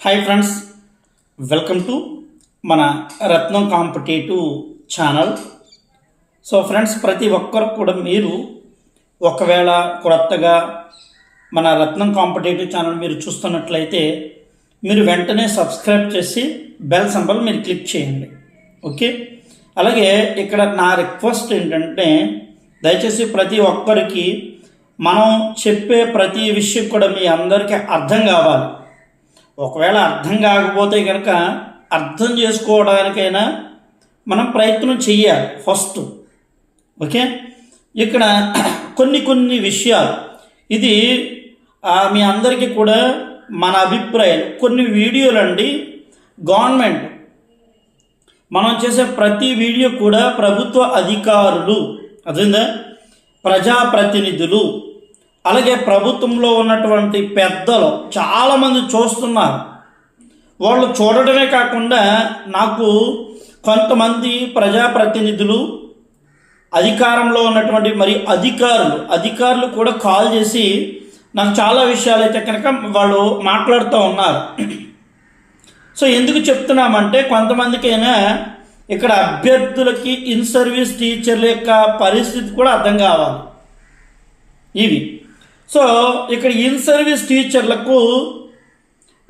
Hi friends welcome to మన Ratnam competitive channel. So friends ప్రతి ఒక్కరు కూడా మీరు ఒకవేళ కొత్తగా మన రత్నం కాంపిటేటివ్ ఛానల్ మీరు చూస్తున్నట్లయితే మీరు వెంటనే సబ్స్క్రైబ్ చేసి బెల్ సంబల్ మీరు క్లిక్ చేయండి. ఓకే అలాగే ఇక్కడ నా రిక్వెస్ట్ ఏంటంటే దయచేసి ప్రతి ఒక్కరికి మనం చెప్పే ప్రతి విషయం కూడా మీ అందరికీ అర్థం కావాలి. ఒకవేళ అర్థం కాకపోతే కనుక అర్థం చేసుకోవడానికైనా మనం ప్రయత్నం చెయ్యాలి ఫస్ట్. ఓకే? ఇక్కడ కొన్ని కొన్ని విషయాలు. ఇది మీ అందరికీ కూడా మన అభిప్రాయం. కొన్ని వీడియోలు అండి గవర్నమెంట్ మనం చేసే ప్రతి వీడియో కూడా ప్రభుత్వ అధికారులు అదేందా ప్రజాప్రతినిధులు అలాగే ప్రభుత్వంలో ఉన్నటువంటి పెద్దలు చాలామంది చూస్తున్నారు. వాళ్ళు చూడటమే కాకుండా నాకు కొంతమంది ప్రజాప్రతినిధులు అధికారంలో ఉన్నటువంటి మరి అధికారులు అధికారులు కూడా కాల్ చేసి నాకు చాలా విషయాలు అయితే కనుక వాళ్ళు మాట్లాడుతూ ఉన్నారు. సో ఎందుకు చెప్తున్నామంటే కొంతమందికైనా ఇక్కడ అభ్యర్థులకి ఇన్ సర్వీస్ టీచర్ల యొక్క పరిస్థితి కూడా అర్థం కావాలి. ఇవి. సో ఇక్కడ ఇన్ సర్వీస్ టీచర్లకు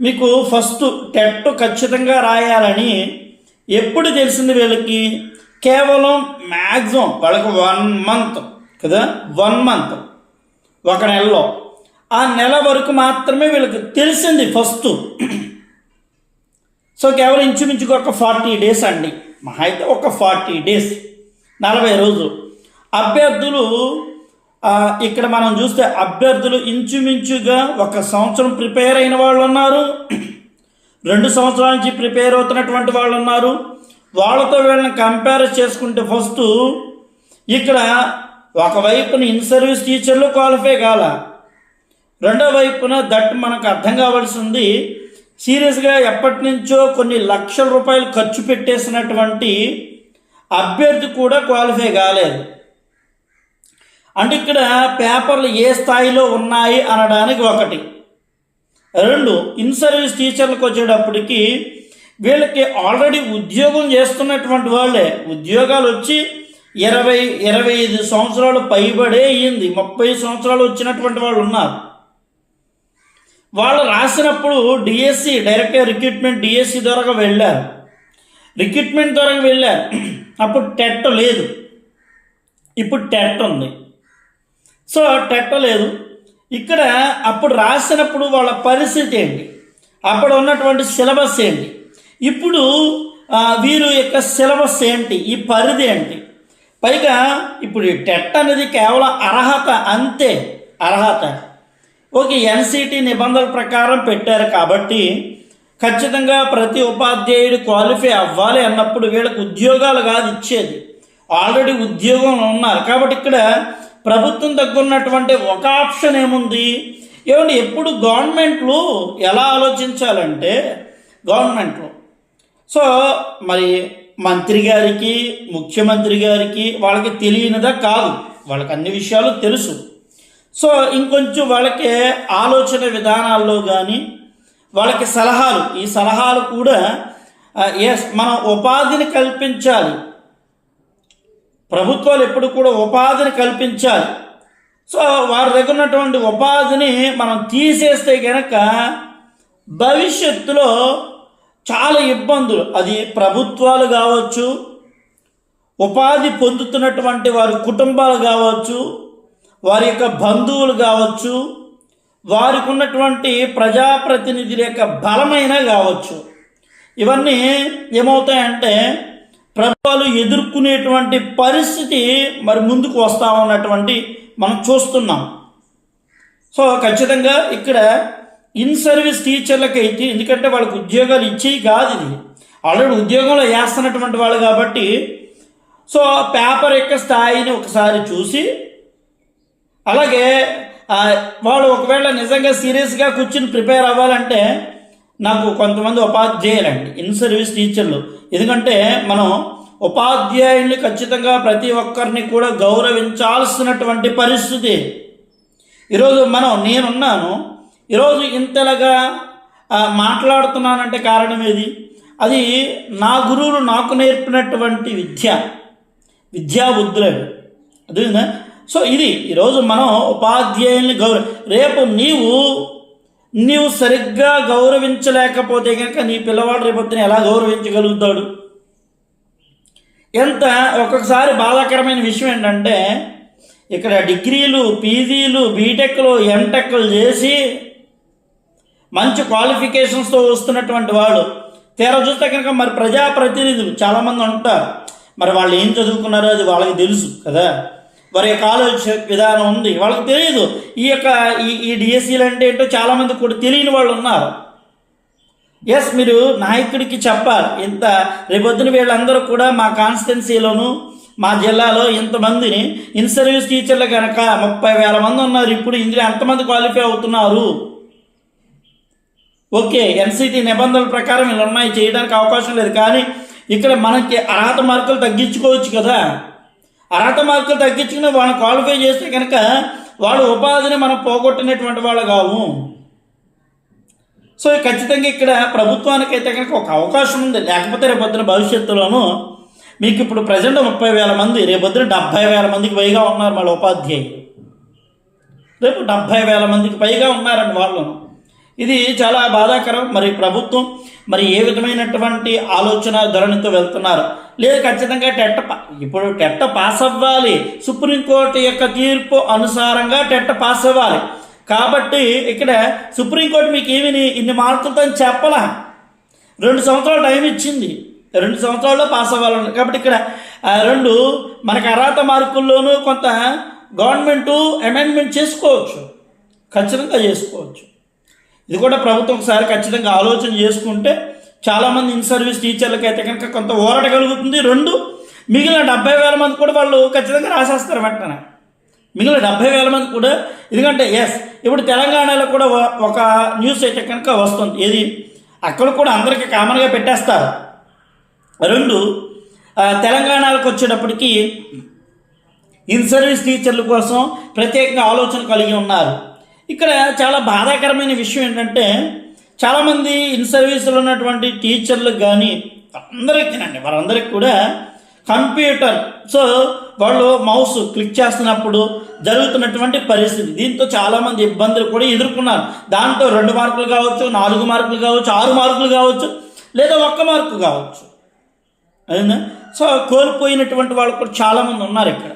మీకు ఫస్ట్ టెట్ ఖచ్చితంగా రాయాలని ఎప్పుడు తెలిసింది వీళ్ళకి? కేవలం మ్యాక్సిమం వాళ్ళకి వన్ మంత్ కదా? One month. ఒక నెలలో. ఆ నెల వరకు మాత్రమే వీళ్ళకి తెలిసింది ఫస్ట్. సో కేవలం ఇంచుమించుకు ఒక ఫార్టీ డేస్ అండి. మహా అయితే ఒక ఫార్టీ డేస్. నలభై రోజులు. అభ్యర్థులు ఇక్కడ మనం చూస్తే అభ్యర్థులు ఇంచుమించుగా ఒక సంవత్సరం ప్రిపేర్ అయిన వాళ్ళు ఉన్నారు. రెండు సంవత్సరాల నుంచి ప్రిపేర్ అవుతున్నటువంటి వాళ్ళు ఉన్నారు. వాళ్ళతో వీళ్ళని కంపేర్ చేసుకుంటే ఫస్ట్ ఇక్కడ ఒకవైపున ఇన్ సర్వీస్ టీచర్లు క్వాలిఫై కాల. రెండో వైపున దట్ మనకు అర్థం కావాల్సింది సీరియస్గా ఎప్పటి నుంచో కొన్ని లక్షల రూపాయలు ఖర్చు పెట్టేసినటువంటి అభ్యర్థి కూడా క్వాలిఫై కాలేదు. అంటే ఇక్కడ పేపర్లు ఏ స్థాయిలో ఉన్నాయి అనడానికి ఒకటి. రెండు ఇన్ సర్వీస్ టీచర్లకు వచ్చేటప్పటికి వీళ్ళకి ఆల్రెడీ ఉద్యోగం చేస్తున్నటువంటి వాళ్ళే. ఉద్యోగాలు వచ్చి ఇరవై ఇరవై ఐదు సంవత్సరాలు పైబడే అయ్యింది. ముప్పై సంవత్సరాలు వచ్చినటువంటి వాళ్ళు ఉన్నారు. వాళ్ళు రాసినప్పుడు డిఎస్సి డైరెక్ట్గా రిక్రూట్మెంట్ డిఎస్సి ద్వారా వెళ్ళారు. రిక్రూట్మెంట్ ద్వారా వెళ్ళారు. అప్పుడు టెట్ లేదు. ఇప్పుడు టెట్ ఉంది. సో టెట్ లేదు ఇక్కడ అప్పుడు రాసినప్పుడు వాళ్ళ పరిస్థితి ఏంటి? అప్పుడు ఉన్నటువంటి సిలబస్ ఏంటి? ఇప్పుడు వీరు యొక్క సిలబస్ ఏంటి? ఈ పరిధి ఏంటి? పైగా ఇప్పుడు ఈ టెట్ అనేది కేవలం అర్హత అంతే. అర్హత. ఓకే ఎన్సిటి నిబంధనల ప్రకారం పెట్టారు కాబట్టి ఖచ్చితంగా ప్రతి ఉపాధ్యాయుడు క్వాలిఫై అవ్వాలి అన్నప్పుడు వీళ్ళకి ఉద్యోగాలు కాదు ఇచ్చేది. ఆల్రెడీ ఉద్యోగం ఉన్నారు. కాబట్టి ఇక్కడ ప్రభుత్వం దగ్గర ఉన్నటువంటి ఒక ఆప్షన్ ఏముంది? ఏమంటే ఎప్పుడు గవర్నమెంట్లు ఎలా ఆలోచించాలంటే గవర్నమెంట్లు. సో మరి మంత్రి గారికి ముఖ్యమంత్రి గారికి వాళ్ళకి తెలియనిదా కాదు. వాళ్ళకి అన్ని విషయాలు తెలుసు. సో ఇంకొంచెం వాళ్ళకి ఆలోచన విధానాల్లో కానీ వాళ్ళకి సలహాలు ఈ సలహాలు కూడా ఎస్ మనం ఉపాధిని కల్పించాలి. ప్రభుత్వాలు ఎప్పుడు కూడా ఉపాధిని కల్పించాలి. సో వారి దగ్గర ఉన్నటువంటి ఉపాధిని మనం తీసేస్తే కనుక భవిష్యత్తులో చాలా ఇబ్బందులు. అది ప్రభుత్వాలు కావచ్చు ఉపాధి పొందుతున్నటువంటి వారి కుటుంబాలు కావచ్చు వారి యొక్క బంధువులు కావచ్చు వారికి ఉన్నటువంటి ప్రజాప్రతినిధుల యొక్క బలమైన కావచ్చు. ఇవన్నీ ఏమవుతాయంటే ప్రభుత్వాలు ఎదుర్కొనేటువంటి పరిస్థితి మరి ముందుకు వస్తా ఉన్నటువంటి మనం చూస్తున్నాం. సో ఖచ్చితంగా ఇక్కడ ఇన్ సర్వీస్ టీచర్లకి అయితే ఎందుకంటే వాళ్ళకి ఉద్యోగాలు ఇచ్చేవి కాదు ఇది. ఆల్రెడీ ఉద్యోగంలో వేస్తున్నటువంటి వాళ్ళు కాబట్టి సో పేపర్ యొక్క స్థాయిని ఒకసారి చూసి అలాగే వాళ్ళు ఒకవేళ నిజంగా సీరియస్గా కూర్చుని ప్రిపేర్ అవ్వాలంటే నాకు కొంతమంది ఉపాధ్యాయులండి ఇన్ సర్వీస్ టీచర్లు ఎందుకంటే మనం ఉపాధ్యాయుల్ని ఖచ్చితంగా ప్రతి ఒక్కరిని కూడా గౌరవించాల్సినటువంటి పరిస్థితి. ఈరోజు మనం నేనున్నాను. ఈరోజు ఇంతలాగా మాట్లాడుతున్నానంటే కారణం ఏది? అది నా గురువులు నాకు నేర్పినటువంటి విద్య. విద్యా బుద్ధులు సో ఇది ఈరోజు మనం ఉపాధ్యాయుల్ని గౌరవ రేపు నీవు నీవు సరిగ్గా గౌరవించలేకపోతే కనుక నీ పిల్లవాడు రేపొద్దున ఎలా గౌరవించగలుగుతాడు? ఎంత ఒక్కొక్కసారి బాధాకరమైన విషయం ఏంటంటే ఇక్కడ డిగ్రీలు పీజీలు బీటెక్లు ఎంటెక్లు చేసి మంచి క్వాలిఫికేషన్స్తో వస్తున్నటువంటి వాడు. తీరా చూస్తే కనుక మరి ప్రజాప్రతినిధులు చాలామంది ఉంటారు. మరి వాళ్ళు ఏం చదువుకున్నారో అది వాళ్ళకి తెలుసు కదా. వారి యొక్క ఆలోచన విధానం ఉంది. వాళ్ళకి తెలియదు ఈ యొక్క ఈ ఈ డిఎస్సీలు అంటే ఏంటో చాలామంది కూడా తెలియని వాళ్ళు ఉన్నారు. ఎస్ మీరు నాయకుడికి చెప్పాలి. ఇంత రేపొద్దున వీళ్ళందరూ కూడా మా కాన్స్టిట్యున్సీలోను మా జిల్లాలో ఇంతమందిని ఇన్ సర్వీస్ టీచర్లు కనుక ముప్పై వేల మంది ఉన్నారు. ఇప్పుడు ఇందులో ఎంతమంది క్వాలిఫై అవుతున్నారు? ఓకే ఎన్సీటీ నిబంధనల ప్రకారం ఇలా ఉన్నాయి చేయడానికి అవకాశం లేదు. కానీ ఇక్కడ మనకి అర్హత మార్కులు తగ్గించుకోవచ్చు కదా. అర్హత మార్కులు తగ్గించుకుని వాళ్ళని క్వాలిఫై చేస్తే కనుక వాళ్ళ ఉపాధిని మనం పోగొట్టినటువంటి వాళ్ళు కావు. సో ఖచ్చితంగా ఇక్కడ ప్రభుత్వానికి అయితే కనుక ఒక అవకాశం ఉంది. లేకపోతే రేపొద్దున భవిష్యత్తులోనూ మీకు ఇప్పుడు ప్రజెంట్ ముప్పై వేల మంది రేపొద్దున డెబ్భై వేల మందికి పైగా ఉన్నారు వాళ్ళ ఉపాధ్యాయులు. రేపు డెబ్భై వేల మందికి పైగా ఉన్నారండి వాళ్ళు ఇది చాలా బాధాకరం. మరి ప్రభుత్వం మరి ఏ విధమైనటువంటి ఆలోచన ధోరణితో వెళ్తున్నారు? లేదు ఖచ్చితంగా టెట్ ఇప్పుడు టెట్ పాస్ అవ్వాలి. సుప్రీంకోర్టు యొక్క తీర్పు అనుసారంగా టెట్ పాస్ అవ్వాలి. కాబట్టి ఇక్కడ సుప్రీంకోర్టు మీకు ఏమి ఇన్ని మార్కులతో చెప్పలా? రెండు సంవత్సరాలు టైం ఇచ్చింది. రెండు సంవత్సరాల్లో పాస్ అవ్వాలని. కాబట్టి ఇక్కడ రెండు మనకు అర్హత మార్కుల్లోనూ కొంత గవర్నమెంటు అమెండ్మెంట్ చేసుకోవచ్చు. ఖచ్చితంగా చేసుకోవచ్చు. ఇది కూడా ప్రభుత్వం ఒకసారి ఖచ్చితంగా ఆలోచన చేసుకుంటే చాలామంది ఇన్ సర్వీస్ టీచర్లకి అయితే కనుక కొంత ఊరట కలుగుతుంది. రెండు మిగిలిన డెబ్బై వేల మంది కూడా వాళ్ళు ఖచ్చితంగా రాసేస్తారు వెంటనే. మిగిలిన డెబ్బై వేల మంది కూడా ఎందుకంటే ఎస్ ఇప్పుడు తెలంగాణలో కూడా ఒక- న్యూస్ అయితే కనుక వస్తుంది. ఏది? అక్కడ కూడా అందరికీ కామన్గా పెట్టేస్తారు. రెండు తెలంగాణకు వచ్చేటప్పటికి ఇన్ సర్వీస్ టీచర్ల కోసం ప్రత్యేకంగా ఆలోచన కలిగి ఉన్నారు. ఇక్కడ చాలా బాధాకరమైన విషయం ఏంటంటే చాలామంది ఇన్ సర్వీస్లో ఉన్నటువంటి టీచర్లకు కానీ అందరికీనండి వారందరికీ కూడా కంప్యూటర్ సో వాళ్ళు మౌస్ క్లిక్ చేస్తున్నప్పుడు జరుగుతున్నటువంటి పరిస్థితి. దీంతో చాలామంది ఇబ్బందులు కూడా ఎదుర్కొన్నారు. దాంతో రెండు మార్కులు కావచ్చు నాలుగు మార్కులు కావచ్చు ఆరు మార్కులు కావచ్చు లేదా ఒక్క మార్కు కావచ్చు. అదేనా? సో కోల్పోయినటువంటి వాళ్ళు కూడా చాలామంది ఉన్నారు ఇక్కడ.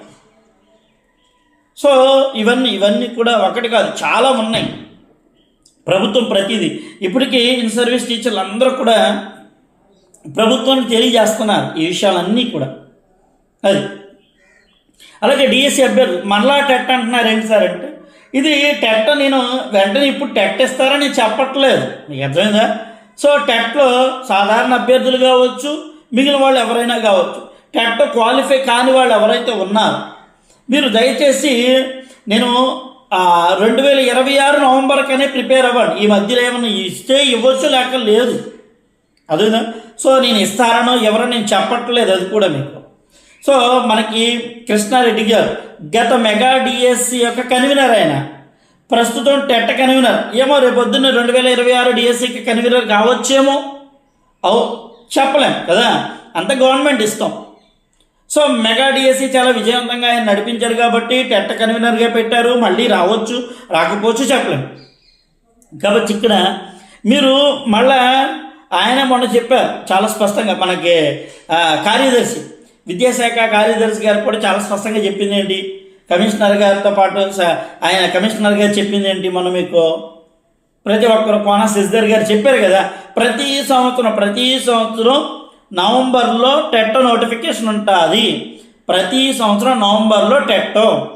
సో ఇవన్నీ ఇవన్నీ కూడా ఒకటి కాదు చాలా ఉన్నాయి. ప్రభుత్వం ప్రతిదీ. ఇప్పటికీ ఇన్ సర్వీస్ టీచర్లు అందరూ కూడా ప్రభుత్వానికి తెలియజేస్తున్నారు ఈ విషయాలన్నీ కూడా. అది. అలాగే డిఎస్సి అభ్యర్థులు మరలా టెట్ అంటున్నారు ఏంటి సార్ అంటే ఇది టెట్ నేను వెంటనే ఇప్పుడు టెట్ ఇస్తారని నేను చెప్పట్లేదు. మీకు అర్థమైందా? సో టెట్లో సాధారణ అభ్యర్థులు కావచ్చు మిగిలిన వాళ్ళు ఎవరైనా కావచ్చు టెట్ క్వాలిఫై కాని వాళ్ళు ఎవరైతే ఉన్నారో మీరు దయచేసి నేను రెండు వేల ఇరవై ఆరు నవంబర్కనే ప్రిపేర్ అవ్వండి. ఈ మధ్యలో ఏమైనా ఇస్తే ఇవ్వచ్చు లేక లేదు. అదేనా? సో నేను ఇస్తారనో ఎవరో నేను చెప్పట్లేదు అది కూడా మీకు. సో మనకి కృష్ణారెడ్డి గారు గత మెగా డిఎస్సి యొక్క కన్వీనర్ ఆయన. ప్రస్తుతం టెట్ కన్వీనర్. ఏమో రేపు పొద్దున్న రెండు వేల ఇరవై ఆరు డిఎస్సికి కన్వీనర్ కావచ్చేమో? అవు చెప్పలేం కదా? అంత గవర్నమెంట్ ఇస్తాం. సో మెగా డిఎస్సి చాలా విజయవంతంగా ఆయన నడిపించారు కాబట్టి టెట్ కన్వీనర్గా పెట్టారు. మళ్ళీ రావచ్చు రాకపోవచ్చు చెప్పలేము కాబట్టి ఇక్కడ మీరు మళ్ళా ఆయన మొన్న చెప్పారు చాలా స్పష్టంగా మనకి కార్యదర్శి విద్యాశాఖ కార్యదర్శి గారు కూడా చాలా స్పష్టంగా చెప్పింది ఏంటి? కమిషనర్ గారితో పాటు ఆయన కమిషనర్ గారు చెప్పింది ఏంటి మనం మీకు? ప్రతి ఒక్కరు కోన శశిధర్ గారు చెప్పారు కదా ప్రతి సంవత్సరం ప్రతి సంవత్సరం నవంబర్లో టెట్టో నోటిఫికేషన్ ఉంటుంది. ప్రతి సంవత్సరం నవంబర్లో టెట్టో.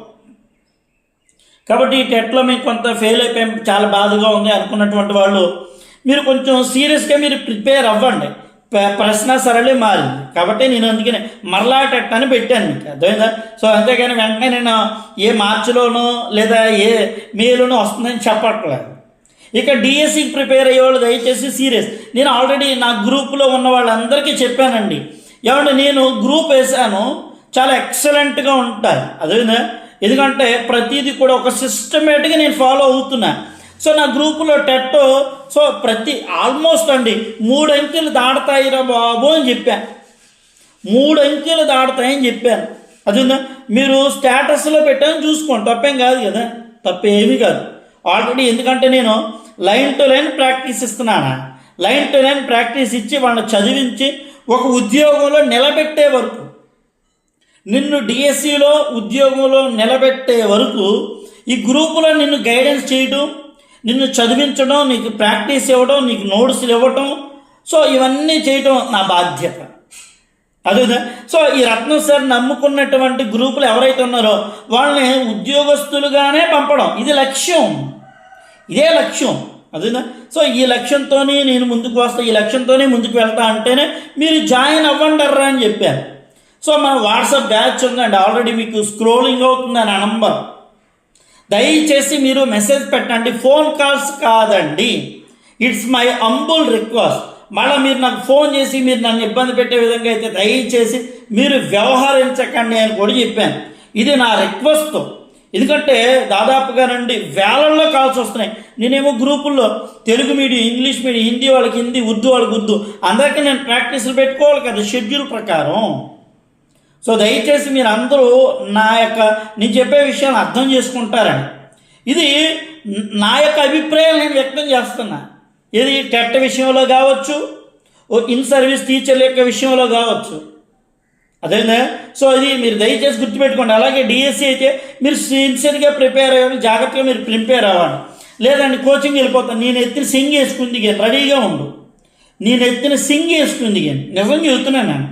కాబట్టి ఈ టెట్లో మీకు కొంత ఫెయిల్ అయిపోయి చాలా బాధగా ఉంది అనుకున్నటువంటి వాళ్ళు మీరు కొంచెం సీరియస్గా మీరు ప్రిపేర్ అవ్వండి. ప- ప్రశ్న సరళి మారింది. కాబట్టి నేను అందుకని మరలా టెట్ అని పెట్టాను మీకు. అర్థమైందా? సో అంతేకాని వెంటనే నేను ఏ మార్చిలోనో లేదా ఏ మేలోనో వస్తుందని చెప్పట్లేదు. ఇక డిఎస్సికి ప్రిపేర్ అయ్యేవాళ్ళు దయచేసి సీరియస్. నేను ఆల్రెడీ నా గ్రూప్లో ఉన్న వాళ్ళందరికీ చెప్పానండి. ఏమంటే నేను గ్రూప్ వేసాను చాలా ఎక్సలెంట్గా ఉంటాయి. అదేనా ఎందుకంటే ప్రతిదీ కూడా ఒక సిస్టమేటిక్గా నేను ఫాలో అవుతున్నా. సో నా గ్రూపులో టెట్ సో ప్రతి ఆల్మోస్ట్ అండి మూడు అంకెలు దాడతాయిరా బాబు అని చెప్పాను మూడు అంకెలు దాడతాయని చెప్పాను అదేందా మీరు స్టేటస్లో పెట్టాను చూసుకోండి. తప్పేం కాదు కదా. తప్పేమీ కాదు. ఆల్రెడీ ఎందుకంటే నేను లైన్ టు లైన్ ప్రాక్టీస్ ఇస్తున్నాను? లైన్ టు లైన్ ప్రాక్టీస్ ఇచ్చి వాళ్ళని చదివించి ఒక ఉద్యోగంలో నిలబెట్టే వరకు నిన్ను డిఎస్సిలో ఉద్యోగంలో నిలబెట్టే వరకు ఈ గ్రూపులో నిన్ను గైడెన్స్ చేయడం నిన్ను చదివించడం నీకు ప్రాక్టీస్ ఇవ్వడం నీకు నోట్స్లు ఇవ్వటం సో ఇవన్నీ చేయటం నా బాధ్యత. అదే సో ఈ రత్నం సార్ నమ్ముకున్నటువంటి గ్రూపులు ఎవరైతే ఉన్నారో వాళ్ళని ఉద్యోగస్తులుగానే పంపడం ఇది లక్ష్యం. ఇదే లక్ష్యం. అదేనా సో ఈ లక్ష్యంతోనే నేను ముందుకు వస్తా ఈ లక్ష్యంతోనే ముందుకు వెళ్తా అంటేనే మీరు జాయిన్ అవ్వండి అర్రా అని చెప్పాను సో మన వాట్సాప్ బ్యాచ్ ఉందండి ఆల్రెడీ మీకు స్క్రోలింగ్ అవుతుంది ఆ నంబర్. దయచేసి మీరు మెసేజ్ పెట్టండి ఫోన్ కాల్స్ కాదండి. ఇట్స్ మై అంబుల్ రిక్వెస్ట్ మళ్ళీ మీరు నాకు ఫోన్ చేసి మీరు నన్ను ఇబ్బంది పెట్టే విధంగా అయితే దయచేసి మీరు వ్యవహరించకండి అని కూడా చెప్పాను. ఇది నా రిక్వెస్ట్. ఎందుకంటే దాదాపుగా నుండి వేలల్లో కాల్స్ వస్తున్నాయి. నేనేమో గ్రూపుల్లో Telugu medium English medium Hindi వాళ్ళకి హిందీ ఉర్దూ వాళ్ళకి ఉర్దూ అందరికీ నేను ప్రాక్టీసులు పెట్టుకోవాలి కదా షెడ్యూల్ ప్రకారం. సో దయచేసి మీరు అందరూ నా యొక్క నేను చెప్పే విషయాన్ని అర్థం చేసుకుంటారని. ఇది నా యొక్క అభిప్రాయాలు నేను వ్యక్తం చేస్తున్నా. ఇది టెట్ విషయంలో కావచ్చు ఓ ఇన్ సర్వీస్ టీచర్ల యొక్క విషయంలో కావచ్చు. అదేనా? సో అది మీరు దయచేసి గుర్తుపెట్టుకోండి. అలాగే డిఎస్సి అయితే మీరు సిన్సియర్గా ప్రిపేర్ అయ్యాలి జాగ్రత్తగా మీరు ప్రిపేర్ అవ్వాలి. లేదండి కోచింగ్ వెళ్ళిపోతాను. నేను ఎత్తిన సింగ్ వేసుకుంది గేమ్ రెడీగా ఉండు. నేను ఎత్తిన సింగ్ వేసుకుంది గేమ్ నిజం చెబుతున్నాను నేను.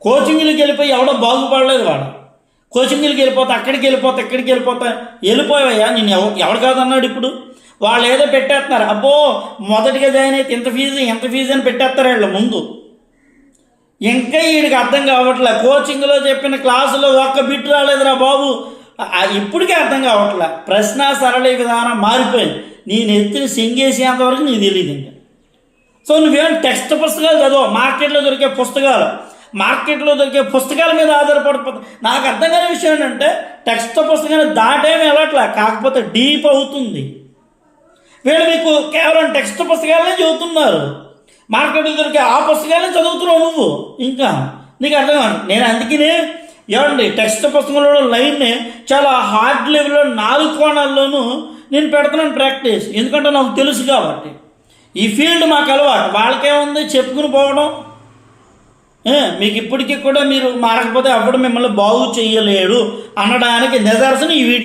కోచింగ్లకు వెళ్ళిపోయి ఎవడో బాగుపడలేదు వాడు. కోచింగ్లకు వెళ్ళిపోతే అక్కడికి వెళ్ళిపోతే ఇక్కడికి వెళ్ళిపోతా. వెళ్ళిపోయావయ్యా? నేను ఎవ ఎవడు కాదన్నాడు ఇప్పుడు? వాళ్ళు ఏదో పెట్టేస్తున్నారు. అబ్బో మొదటిగా జాయిన్ అయితే ఇంత ఫీజు ఎంత ఫీజు అని పెట్టేస్తారు వీళ్ళ ముందు. ఇంకా వీడికి అర్థం కావట్లే. కోచింగ్లో చెప్పిన క్లాసులో ఒక్క బిట్ రాలేదురా బాబు. ఇప్పటికే అర్థం కావట్లే. ప్రశ్న సరళ విధానం మారిపోయింది. నేను ఎత్తిన సింగేసేంత వరకు నీకు తెలియదు ఇంకా. సో నువ్వేం టెక్స్ట్ పుస్తకాలు చదువు మార్కెట్లో దొరికే పుస్తకాలు. మార్కెట్లో దొరికే పుస్తకాల మీద ఆధారపడిపోతుంది నాకు అర్థం కాని విషయం ఏంటంటే టెక్స్ట్ పుస్తకాన్ని దాటేమి వెళ్ళట్లే. కాకపోతే డీప్ అవుతుంది. వీళ్ళు మీకు కేవలం టెక్స్ట్ పుస్తకాలనే చదువుతున్నారు. మార్కెట్లో దొరికే ఆ పుస్తకాలనే చదువుతున్నావు నువ్వు. ఇంకా నీకు అర్థం కాదు నేను అందుకనే ఏమండి టెక్స్ట్ పుస్తకంలో లైన్ని చాలా హార్డ్ లెవెల్లో నాలుగు కోణాల్లోనూ నేను పెడుతున్నాను ప్రాక్టీస్. ఎందుకంటే నాకు తెలుసు కాబట్టి. ఈ ఫీల్డ్ మాకు అలవాటు. వాళ్ళకేముంది? చెప్పుకుని పోవడం. మీకు ఇప్పటికీ కూడా మీరు మారకపోతే అప్పుడు మిమ్మల్ని బాగు చేయలేడు అనడానికి నిదర్శనం ఈ వీడియో.